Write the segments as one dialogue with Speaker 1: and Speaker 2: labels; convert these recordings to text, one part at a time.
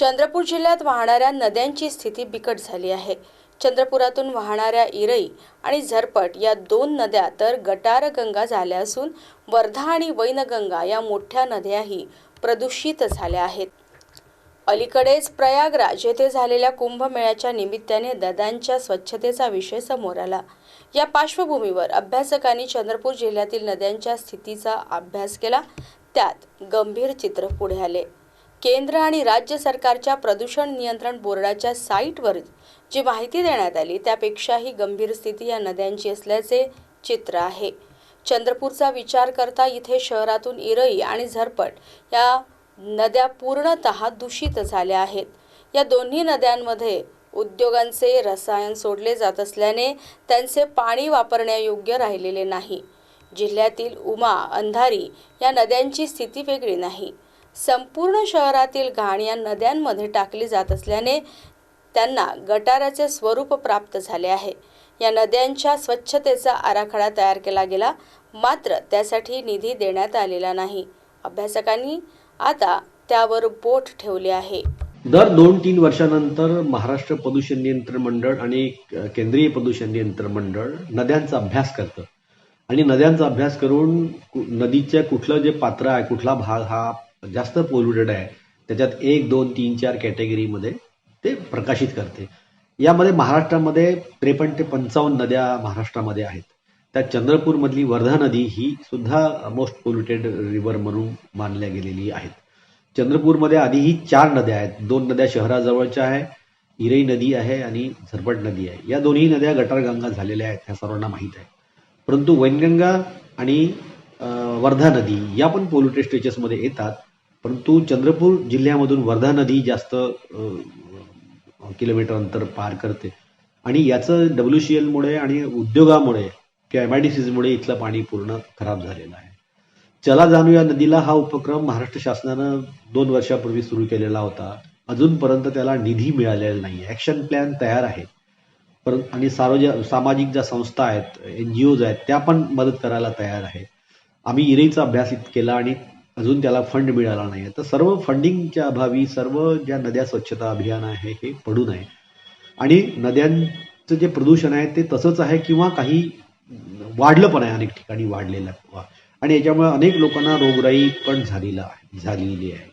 Speaker 1: चंद्रपूर जिल्ह्यात वाहणाऱ्या नद्यांची स्थिती बिकट झाली आहे. चंद्रपुरातून वाहणाऱ्या इरई आणि झरपट या दोन नद्या तर गटारगंगा झाल्या असून वर्धा आणि वैनगंगा या मोठ्या नद्याही प्रदूषित झाल्या आहेत. अलीकडेच प्रयागराज येथे झालेल्या कुंभमेळ्याच्या निमित्ताने नद्यांच्या स्वच्छतेचा विषय समोर आला. या पार्श्वभूमीवर अभ्यासकांनी चंद्रपूर जिल्ह्यातील नद्यांच्या स्थितीचा अभ्यास केला. त्यात गंभीर चित्र पुढे आले. केंद्र आणि राज्य सरकारच्या प्रदूषण नियंत्रण बोर्डाच्या साईटवर जी माहिती देण्यात आली त्यापेक्षाही गंभीर स्थिती या नद्यांची असल्याचे चित्र आहे. चंद्रपूरचा विचार करता इथे शहरातून इरई आणि झरपट या नद्या पूर्णतः दूषित झाल्या आहेत. या दोन्ही नद्यांमध्ये उद्योगांचे रसायन सोडले जात असल्याने त्यांचे पाणी वापरण्यायोग्य राहिलेले नाही. जिल्ह्यातील उमा अंधारी या नद्यांची स्थिती वेगळी नाही. संपूर्ण शहरातील घाण या नद्यांमध्ये टाकली जात असल्याने त्यांना गटाराचे स्वरूप प्राप्त झाले आहे. या नद्यांच्या स्वच्छतेचा आराखडा तयार केला गेला मात्र त्यासाठी निधी देण्यात आलेला नाही. अभ्यासकांनी आता त्यावर बोट ठेवले आहे.
Speaker 2: दर दोन तीन वर्षानंतर महाराष्ट्र प्रदूषण नियंत्रण मंडळ आणि केंद्रीय प्रदूषण नियंत्रण मंडळ नद्यांचा अभ्यास करतं. आणि नद्यांचा अभ्यास करून कु- नदीच्या कुठलं जे पात्र आहे कुठला भाग हा जास्त पोल्युटेड आहे. त्याच्यात एक दोन तीन चार कॅटेगरीमध्ये ते प्रकाशित करते. यामध्ये महाराष्ट्रामध्ये त्रेपन्न ते पंचावन्न नद्या महाराष्ट्रामध्ये आहेत. त्यात चंद्रपूरमधली वर्धा नदी ही सुद्धा मोस्ट पोल्युटेड रिव्हर म्हणून मानल्या गेलेली आहेत. चंद्रपूरमध्ये आधीही चार नद्या आहेत. दोन नद्या शहराजवळच्या आहे इरई नदी आहे आणि झरपट नदी आहे. या दोन्ही नद्या गटारगंगा झालेल्या आहेत ह्या सर्वांना माहीत आहे. परंतु वैनगंगा आणि वर्धा नदी या पण पोल्युटेड स्टेचेसमध्ये येतात. परंतु चंद्रपूर जिल्ह्यामधून वर्धा नदी जास्त किलोमीटर अंतर पार करते. आणि याचं डब्ल्यू सी एलमुळे आणि उद्योगामुळे किंवा एम आय डी सीजमुळे इथलं पाणी पूर्ण खराब झालेलं आहे. चला जाणू या नदीला हा उपक्रम महाराष्ट्र शासनानं दोन वर्षापूर्वी सुरू केलेला होता. अजूनपर्यंत त्याला निधी मिळालेला नाही ॲक्शन प्लॅन तयार आहे. परंतु आणि सार्वज सामाजिक ज्या संस्था आहेत एन जी ओज आहेत त्या पण मदत करायला तयार आहेत आम्ही इरेचा अभ्यास केला आणि अजून त्याला फंड मिळाला नाही तर सर्व फंडिंगच्या अभावी सर्व ज्या नद्या स्वच्छता अभियान आहे हे पडू नये. आणि नद्यांचं जे प्रदूषण आहे ते तसंच आहे किंवा काही वाढलं पण आहे अनेक ठिकाणी वाढलेलं आहे. आणि याच्यामुळे अनेक लोकांना रोगराई पण झालेला आहे झालेली आहे.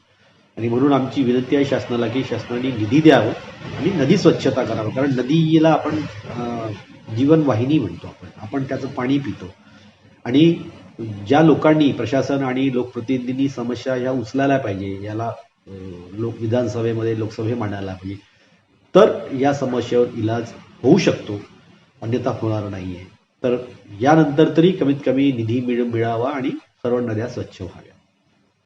Speaker 2: आणि म्हणून आमची विनंती आहे शासनाला की शासनाने निधी द्यावं आणि नदी स्वच्छता करावं. कारण नदीला आपण जीवनवाहिनी म्हणतो आपण. आपण त्याचं पाणी पितो. आणि ज्या लोकांनी प्रशासन आणि लोकप्रतिनिधींनी समस्या ह्या उचलायला पाहिजे याला लोक विधानसभेमध्ये लोकसभे मांडायला पाहिजे तर या समस्येवर इलाज होऊ शकतो अन्यथा होणार नाही आहे तर यानंतर तरी कमीत कमी निधी मिळ मिळावा आणि सर्व नद्या स्वच्छ व्हाव्या